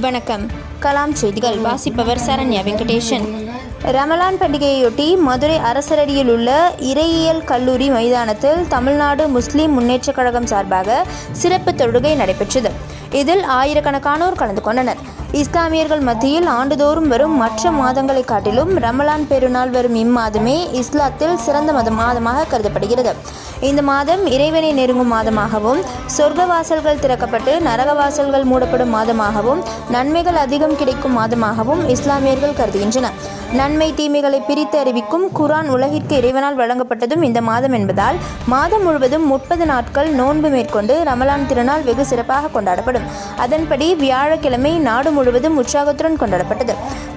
வணக்கம். கலாம் செய்திகள். வாசிப்பவர் சரண்யா வெங்கடேஷன். ரமலான் பண்டிகையொட்டி மதுரை அரசரடியில் உள்ள இறையியல் கல்லூரி மைதானத்தில் தமிழ்நாடு முஸ்லிம் முன்னேற்றக் கழகம் சார்பாக சிறப்பு தொழுகை நடைபெற்றது. இதில் ஆயிரக்கணக்கானோர் கலந்து கொண்டனர். இஸ்லாமியர்கள் மத்தியில் ஆண்டுதோறும் வரும் மற்ற மாதங்களை காட்டிலும் ரமலான் பெருநாள் வரும் இம்மாதமே இஸ்லாத்தில் சிறந்த மத மாதமாக கருதப்படுகிறது. இந்த மாதம் இறைவனை நெருங்கும் மாதமாகவும் சொர்க்க வாசல்கள் திறக்கப்பட்டு நரக வாசல்கள் மூடப்படும் மாதமாகவும் நன்மைகள் அதிகம் கிடைக்கும் மாதமாகவும் இஸ்லாமியர்கள் கருதுகின்றனர் நன்மை தீமைகளை பிரித்து அறிவிக்கும் குரான் உலகிற்கு இறைவனால் வழங்கப்பட்டதும் இந்த மாதம் என்பதால் மாதம் முழுவதும் முப்பது நாட்கள் நோன்பு மேற்கொண்டு ரமலான் திருநாள் வெகு சிறப்பாக கொண்டாடப்படும். அதன்படி வியாழக்கிழமை நாடு முழுவதும் உற்சாகத்துடன் கொண்டாடப்பட்டது.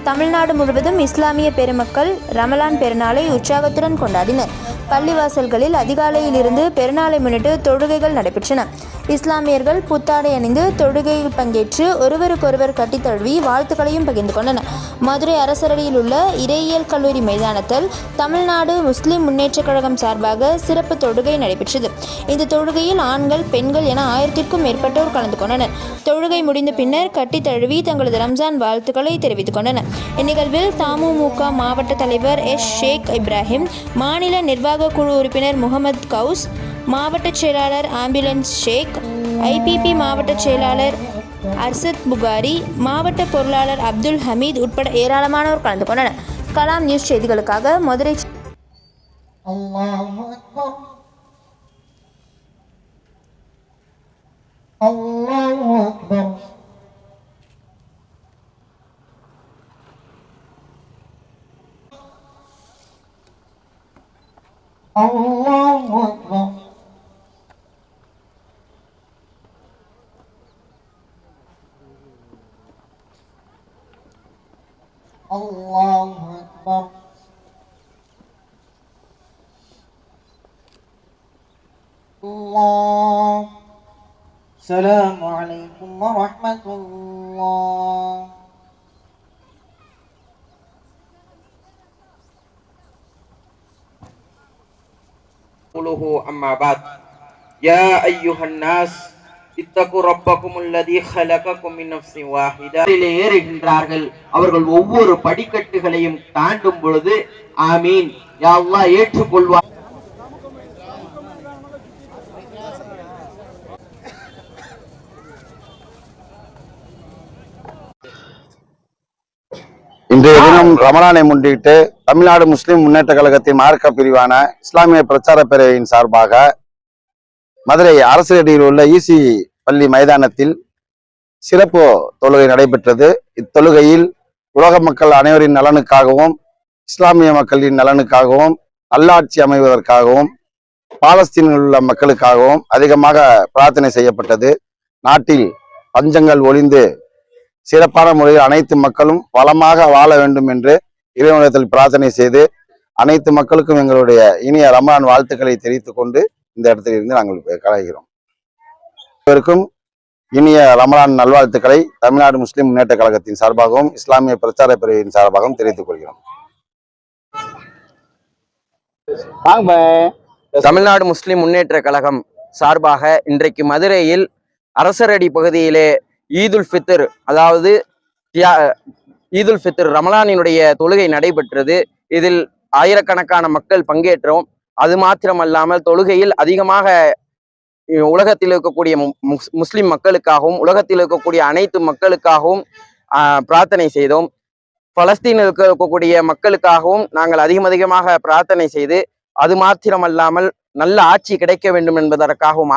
தமிழ்நாடு முழுவதும் இஸ்லாமிய பெருமக்கள் ரமலான் பெருநாளை உற்சாகத்துடன் கொண்டாடினர். பள்ளிவாசல்களில் அதிகாலையிலிருந்து பெருநாளை முன்னிட்டு தொழுகைகள் நடைபெற்றன. இஸ்லாமியர்கள் புத்தாடை அணிந்து தொழுகையில் பங்கேற்று ஒருவருக்கொருவர் கட்டித் தழுவி வாழ்த்துக்களையும் பகிர்ந்து கொண்டனர். மதுரை அரசரடியில் உள்ள இறையியல் கல்லூரி மைதானத்தில் தமிழ்நாடு முஸ்லிம் முன்னேற்றக் கழகம் சார்பாக சிறப்பு தொழுகை நடைபெற்றது. இந்த தொழுகையில் ஆண்கள் பெண்கள் என ஆயிரத்திற்கும் மேற்பட்டோர் கலந்து கொண்டனர். தொழுகை முடிந்த பின்னர் கட்டித் தழுவி தங்களது ரம்ஜான் வாழ்த்துக்களை தெரிவித்துக் கொண்டனர். இந்நிகழ்வில் தமுமுக மாவட்ட தலைவர் எஸ் ஷேக் இப்ராஹிம் மாநில நிர்வாக குழு உறுப்பினர் முகமது கவுஸ் மாவட்ட செயலாளர் ஆம்புலன்ஸ் ஷேக் ஐபிபி மாவட்ட செயலாளர் அர்சத் புகாரி மாவட்ட பொருளாளர் அப்துல் ஹமீத் உட்பட ஏராளமானோர் கலந்து கொண்டனர். கலாம் நியூஸ் செய்திகளுக்காக மதுரை Oh الله أكبر الله السلام عليكم ورحمة الله قوله أما بعد يا أيها الناس ஏறுகின்றார்கள். அவர்கள் ஒவ்வொரு படிக்கட்டுகளையும் தாண்டும் பொழுது ஆமீன். யாவா ஏற்றுக்கொள்வார். இன்றைய தினம் ரமணானை முன்னிட்டு தமிழ்நாடு முஸ்லிம் முன்னேற்ற கழகத்தின் மார்க்க பிரிவான இஸ்லாமிய பிரச்சார பேரவையின் சார்பாக மதுரை அரசு அடியில் உள்ள இசி பள்ளி மைதானத்தில் சிறப்பு தொழுகை நடைபெற்றது. இத்தொழுகையில் உலக மக்கள் அனைவரின் நலனுக்காகவும் இஸ்லாமிய மக்களின் நலனுக்காகவும் நல்லாட்சி அமைவதற்காகவும் பாலஸ்தீனில் உள்ள மக்களுக்காகவும் அதிகமாக பிரார்த்தனை செய்யப்பட்டது. நாட்டில் பஞ்சங்கள் ஒளிந்து சிறப்பான முறையில் அனைத்து மக்களும் வளமாக வாழ வேண்டும் என்று இறைவனத்தில் பிரார்த்தனை செய்து அனைத்து மக்களுக்கும் எங்களுடைய இனிய ரமலான் வாழ்த்துக்களை தெரிவித்துக் கொண்டு இந்த இடத்திலிருந்து நாங்கள் கலைகிறோம் அனைவருக்கும் இனிய ரமலான் நல்வாழ்த்துக்களை தமிழ்நாடு முஸ்லிம் முன்னேற்ற கழகத்தின் சார்பாகவும் இஸ்லாமிய பிரச்சார பிரிவின் சார்பாகவும் தெரிவித்துக் கொள்கிறோம். தமிழ்நாடு முஸ்லிம் முன்னேற்ற கழகம் சார்பாக இன்றைக்கு மதுரையில் அரசரடி பகுதியிலே ஈதுல் ஃபித்ர் அதாவது ஈதுல் ஃபித்ர் ரமலானினுடைய தொழுகை நடைபெற்றது. இதில் ஆயிரக்கணக்கான மக்கள் பங்கேற்றோம். அது மாத்திரமல்லாமல் தொழுகையில் அதிகமாக உலகத்தில் இருக்கக்கூடிய முஸ்- முஸ்லிம் மக்களுக்காகவும் உலகத்தில் இருக்கக்கூடிய அனைத்து மக்களுக்காகவும் பிரார்த்தனை செய்தோம். பலஸ்தீனில் இருக்கக்கூடிய மக்களுக்காகவும் நாங்கள் அதிகம் அதிகமாக பிரார்த்தனை செய்து அது மாத்திரமல்லாமல் நல்ல ஆட்சி கிடைக்க வேண்டும் என்பதற்காகவும்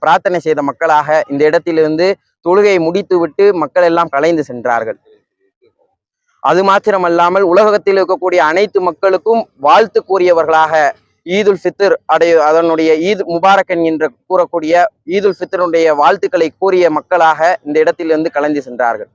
பிரார்த்தனை செய்த மக்களாக இந்த இடத்திலிருந்து தொழுகையை முடித்துவிட்டு மக்கள் எல்லாம் கலைந்து சென்றார்கள். அது மாத்திரமல்லாமல் உலகத்தில் இருக்கக்கூடிய அனைத்து மக்களுக்கும் வாழ்த்து கூறியவர்களாக ஈதுல் ஃபித்ர் அடைய அதனுடைய ஈத் முபாரக்கன் என்று கூறக்கூடிய ஈதுல் ஃபித்ருடைய வாழ்த்துக்களை கூறிய மக்களாக இந்த இடத்திலிருந்து கலந்து சென்றார்கள்.